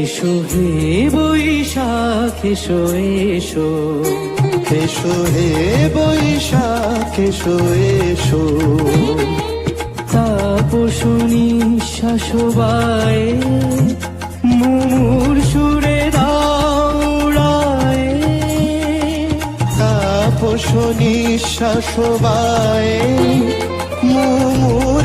এসো হে বৈশাখ, এসো এসো। এসো হে বৈশাখ, এসো এসো। তাপসুনি শাসবায়, মুমুর সুরে দাউড়ায় তাপস নিঃশ্বাসবায় মুমুর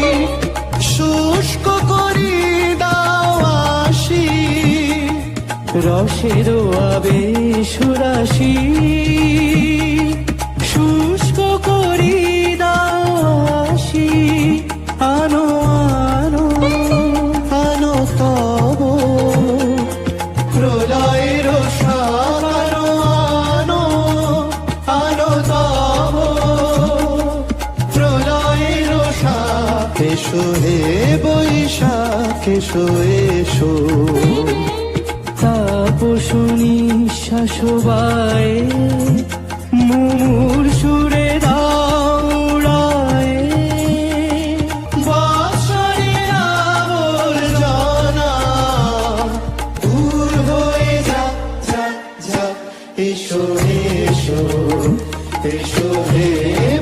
রসের আবেশ রাশি শুষ্ক করি দাসি। আনো আনো আনো তব। প্রলয়ের সারানো আনো আনো তব। প্রলয়ের সবাই মুর সুরে দাউড়ায় বাসরে আবর জানা দূর হয়ে যা যা যা। এসো এসো এসো হে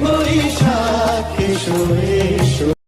বৈশাখ এসো এসো।